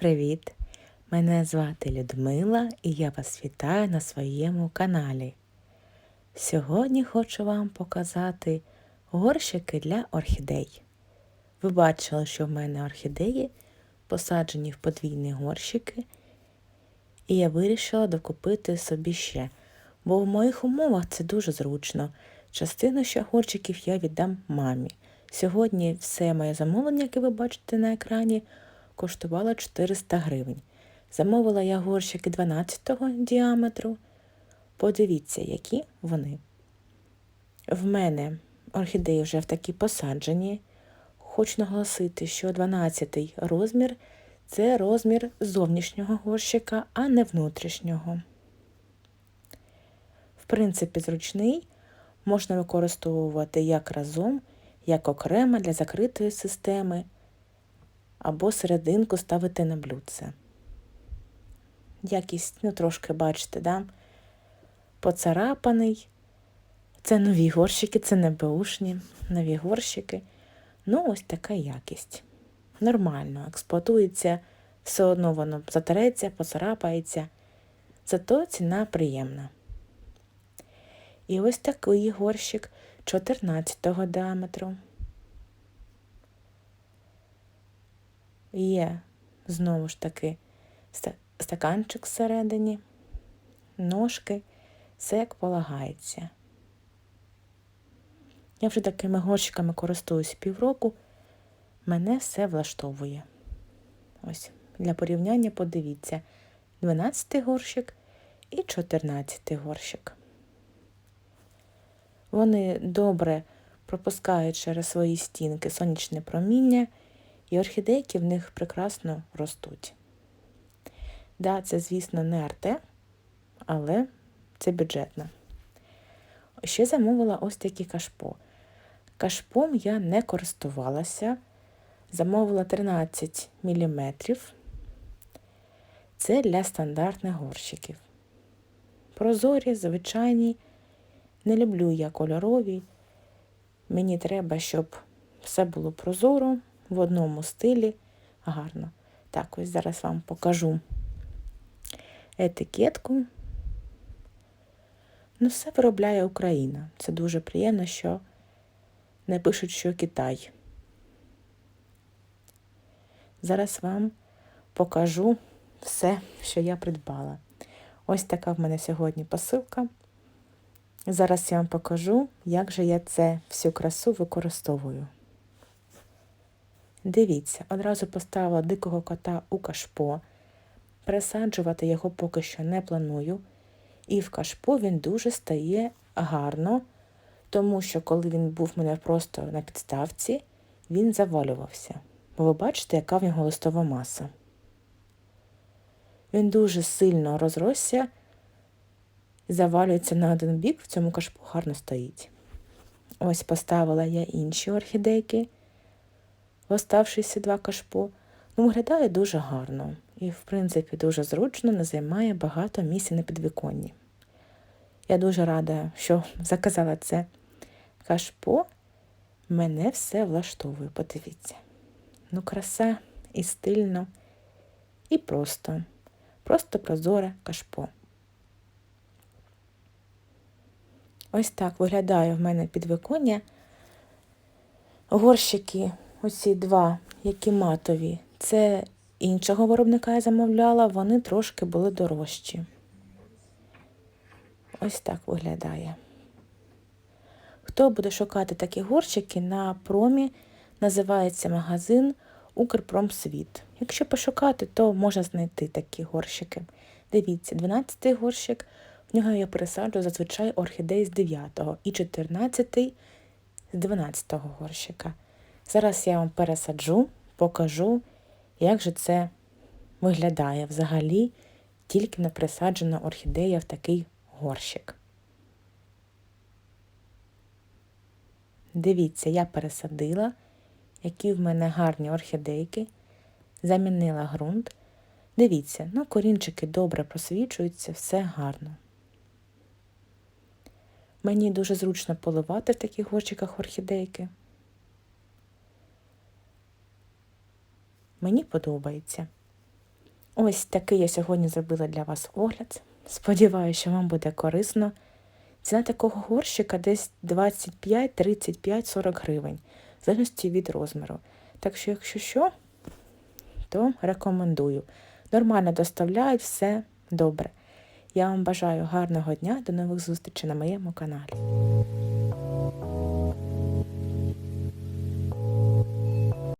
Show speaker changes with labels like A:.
A: привіт! Мене звати Людмила і я вас вітаю на своєму каналі. Сьогодні хочу вам показати горщики для орхідей. Ви бачили, що в мене орхідеї посаджені в подвійні горщики, і я вирішила докупити собі ще, бо в моїх умовах це дуже зручно. Частину ще горщиків я віддам мамі. Сьогодні все моє замовлення, яке ви бачите на екрані, коштувало 400 гривень. Замовила я горщики 12 діаметру. Подивіться, які вони. В мене орхідеї вже в такі посаджені. Хочу наголосити, що 12-й розмір це розмір зовнішнього горщика, а не внутрішнього. В принципі, зручний можна використовувати як разом, як окремо для закритої системи, або серединку ставити на блюдце. Якість, ну, трошки, бачите, да? поцарапаний. Це нові горщики, це не беушні, нові горщики. Ну, ось така якість. Нормально, експлуатується, все одно воно затереться, поцарапається. Зато ціна приємна. І ось такий горщик 14 діаметру. Є, знову ж таки, стаканчик всередині, ножки, все як полагається. Я вже такими горщиками користуюсь півроку, мене все влаштовує. Ось, для порівняння подивіться, 12 горщик і 14 горщик. Вони добре пропускають через свої стінки сонячне проміння, і орхідейки в них прекрасно ростуть. Да, це, звісно, не арте, але це бюджетно. Ще замовила ось такі кашпо. Кашпом я не користувалася, замовила 13 мм. Це для стандартних горщиків. Прозорі, звичайні. Не люблю я кольорові. Мені треба, щоб все було прозоро, в одному стилі. Гарно. Так, ось зараз вам покажу етикетку. Ну, все виробляє Україна. Це дуже приємно, що не пишуть, що Китай. Зараз вам покажу все, що я придбала. Ось така в мене сьогодні посилка. Зараз я вам покажу, як же я це всю красу використовую. Дивіться, одразу поставила дикого кота у кашпо. Пересаджувати його поки що не планую. І в кашпо він дуже стає гарно, тому що коли він був мене просто на підставці, він завалювався. Бо ви бачите, яка в нього листова маса. Він дуже сильно розросся завалюється на один бік, в цьому кашпу гарно стоїть. Ось поставила я інші орхідейки, в оставшися два кашпо. Ну, виглядає дуже гарно і, в принципі, дуже зручно, не займає багато місця на підвіконні. Я дуже рада, що заказала це кашпо. Мене все влаштовує, подивіться. Ну, краса і стильно, і просто, просто прозоре кашпо. Ось так виглядає в мене підвиконня. Горщики, оці два, які матові, це іншого виробника я замовляла, вони трошки були дорожчі. Ось так виглядає. Хто буде шукати такі горщики на промі, називається магазин Укрпромсвіт. Якщо пошукати, то можна знайти такі горщики. Дивіться, 12-й горщик. В нього я пересаджу зазвичай орхідеї з 9-го і 14-й з 12-го горщика. Зараз я вам пересаджу, покажу, як же це виглядає взагалі, тільки не присаджена орхідея в такий горщик. Дивіться, я пересадила, які в мене гарні орхідейки, замінила ґрунт. Дивіться, ну корінчики добре просвічуються, все гарно. Мені дуже зручно поливати в таких горщиках орхідейки. Мені подобається. Ось такий я сьогодні зробила для вас огляд. Сподіваюся, що вам буде корисно. Ціна такого горщика десь 25, 35, 40 гривень, в залежності від розміру. Так що, якщо що, то рекомендую. Нормально доставляють все добре. Я вам бажаю гарного дня, до нових зустрічей на моєму каналі.